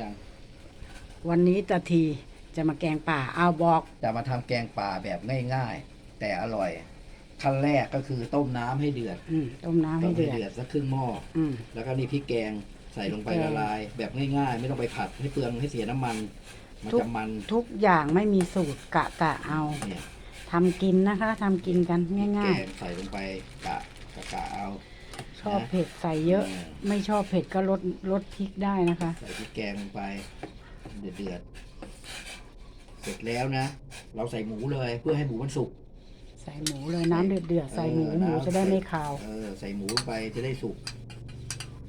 ยังวันนี้ตาทีจะมาแกงป่าเอาบอกจะมาทำแกงป่าแบบง่ายๆ แต่อร่อยขั้นแรกก็คือต้มน้ำให้เดือดอืมต้มน้ำต้ให้มให้เดือดเดือดสักครึ่งหม้ออืม แล้วก็นี่พริกแกงใส่ลงไปพริกแกง ละลาย แบบง่ายๆ ไม่ต้องไปผัดให้เปลืองให้เสียน้ำมัน มันทุกจะมันทุกอย่างไม่มีสูตรกะกะเอาเนี่ยทำกินนะคะทำกินกันแกง่ายงใส่ลงไปกะกะกะเอาๆ ชอบเผ็ดใส่เยอะไม่ชอบเผ็ดก็ลดลดพริกได้นะคะ ใส่พริกแกงลงไป เดือดเดือดๆเสร็จแล้วนะ เราใส่หมูเลยเพื่อให้หมูมันสุก ใส่หมูเลยน้ำเดือดเดือดๆใส่หมูเออหมูน้ำจะได้ไม่คาว เออใส่หมูลงไปจะได้สุก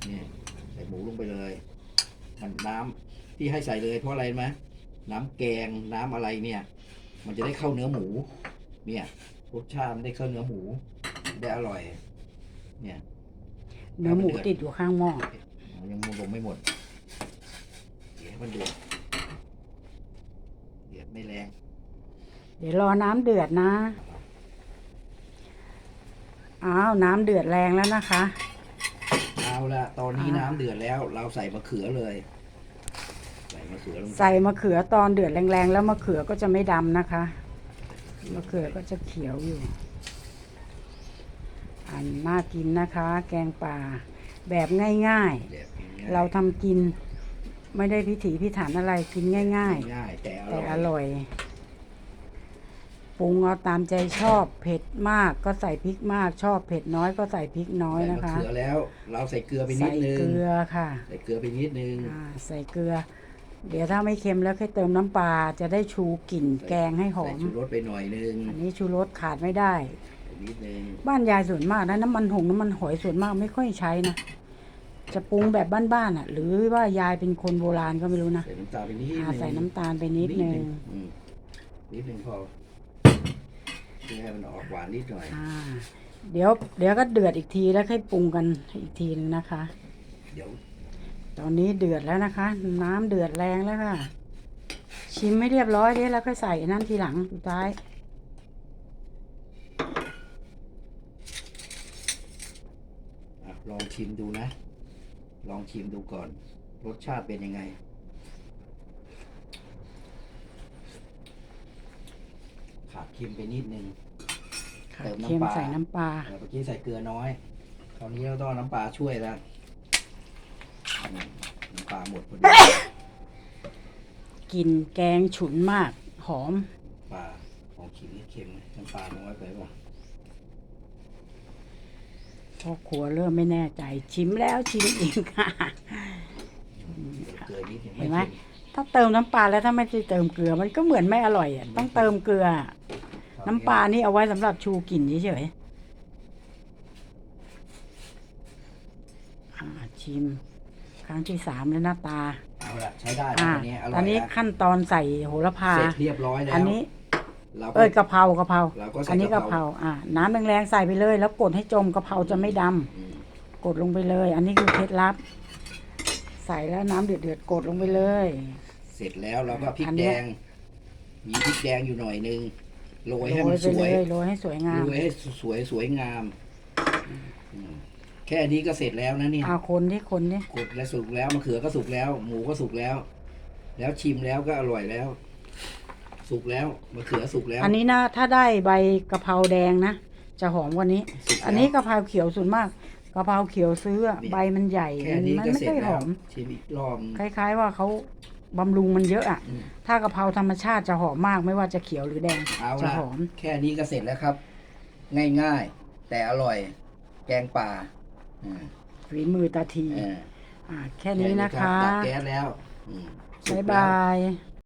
เนี่ยใส่หมูลงไปเลย มันน้ำที่ให้ใส่เลยเพราะอะไรไหมน้ำแกงน้ำอะไรเนี่ย มันจะได้เข้าเนื้อหมู เนี่ยรสชาติมันได้เข้าเนื้อหมูได้อร่อย เนี่ย เนื้อหมูติดอยู่ข้างหม้อยังลงไม่หมดเดี๋ยวให้มันเดือดเดือดไม่แรงเดี๋ยวรอน้ำเดือดนะอ้าวน้ำเดือดแรงแล้วนะคะ เอาละตอนนี้อ่าน้ำเดือดแล้ว เราใส่มะเขือเลย ใส่มะเขือลงไปใส่มะเขือตอนเดือดแรงๆแล้วมะเขือก็จะไม่ดำนะคะมะเขือก็จะเขียวอยู่ อันน่ากินนะคะ แกงป่าแบบง่ายแบบนี้ๆเราทำกินไม่ได้พิถีพิถันอะไรกินง่ายง่ายแต่อๆร่แต่อยอร่อย ปรุงเอาตามใจชอบ เผ็ดมากก็ใส่พริกมาก ชอบเผ็ดน้อยก็ใส่พริกน้อยใส่นะมะคะ เขือแล้ว เราใส่เกลือไปนิใส่ดนึงเกลือค่ะใส่เกลือไปนิดนึง อ่าใส่เกลือ เดี๋ยวถ้าไม่เค็มแล้วค่อยเติมน้ำปลาจะได้ชูกลิ่นแกงให้หอใส่ม ชูรสไปหน่อยนึงอันนี้ชูรสขาดไม่ได้ไป นิดนึงบ้านยายส่วนมากนะน้ำมันหงน้ำมันหอยส่วนมากไม่ค่อยใช้นะจะปรุงแบบบ้านๆอะ หรือว่ายายเป็นคนโบราณก็ไม่รู้นะใส่น้ำตาลไปนิดนึอ่างใส่น้ำตาลไปนิดนึงอืมนิดนึงพอเพื่อให้มันออกหวานนิดหน่อยอ่า เดี๋ยว เดี๋ยวก็เดือดอีกทีแล้วค่อยปรุงกันอีกทีนึงนะคะ เดี๋ยวตอนนี้เดือดแล้วนะคะ น้ำเดือดแรงแล้วค่ะ ชิมไม่เรียบร้อยเดี๋ยวแล้วค่อยใส่อันนั่นทีหลังสุดท้าย อะ ลองชิมดูนะ ลองชิมดูก่อน รสชาติเป็นยังไง ขาดเค็มไปนิดนึงค่ะเติมน้ำเค็มปลาใส่น้ำปลาเออเมื่อกี้ใส่เกลือน้อยคราวนี้เราต้องเอาน้ำปลาช่วยแล้วอืมน้ำปลาหมดพอดีกลินแกงฉุนมาก หอม ปลาของขิงนี่เค็มไหมน้ำปลาน้อยไปป่ะ พ่อครัวเริ่มไม่แน่ใจ ชิมแล้วชิมอีกค่ะ เกลือนิดนึงเห็นไหมค็ถ้าเติมน้ำปลาแล้วถ้าไม่ได้เติมเกลือมันก็เหมือนไม่อร่อยอะต้องเติมเกลือ น้ำปลานี่เอาไว้สำหรับชูกลิ่นเฉยๆอ่าชิม ครั้งที่สามแล้วหน้าตา เอาละใช้ได้นะอ่า อันนี้อตร่ออนยนี้แล้วขั้นตอนใส่โหระพา เสร็จเรียบร้อยแล้วอันนี้ เราก็เอ้ยกะเพรากะเพราเราก็ใส่อันนี้กะกะเพเพราราอ่าน้ำแรงๆใส่ไปเลย แล้วกดให้จมกะเพราจะไม่ดำอืมกดลงไปเลย อันนี้คือเคล็ดลับ ใส่แล้วน้ำเดือดๆกดลงไปเลย เสร็จแล้วเราก็พริกอันแดเนี้ยง มีพริกแดงอยู่หน่อยนึงโรยโรให้ยมันไปสวเลยยโรยให้สวยงามโรยให้สวยสวยงามอืมแค่นี้ก็เสร็จแล้วนะเนี่ย เอาคนที่คนนี่กดและสุกแล้วมะเขือก็สุกแล้ว หมูก็สุกแล้ว แล้วชิมแล้วก็อร่อยแล้ว สุกแล้วมะเขือสุกแล้วอันนี้นะถ้าได้ใบกะเพราแดงนะจะหอมกว่านี้ สุกแล้วอันนี้กะเพราเขียวส่วนมากกะเพราเขียวซื้ออะนี่ใบมันใหญ่แค่มันนี้มันก็ไม่เสร็จค่อยหแล้อวมชิมอีกรอบ คล้ายๆว่าเขาบำรุงมันเยอะอะ อืม ถ้ากะเพราธรรมชาติจะหอมมากไม่ว่าจะเขียวหรือแดงเอาจะละหอม แค่นี้ก็เสร็จแล้วครับ ง่ายๆ แต่อร่อย แกงป่าอืมฝีมือตาทีเอออ่าแค่นี้นะคะ ตัดแก๊สแล้วอืมสุบ๊ายกแล้ว บาย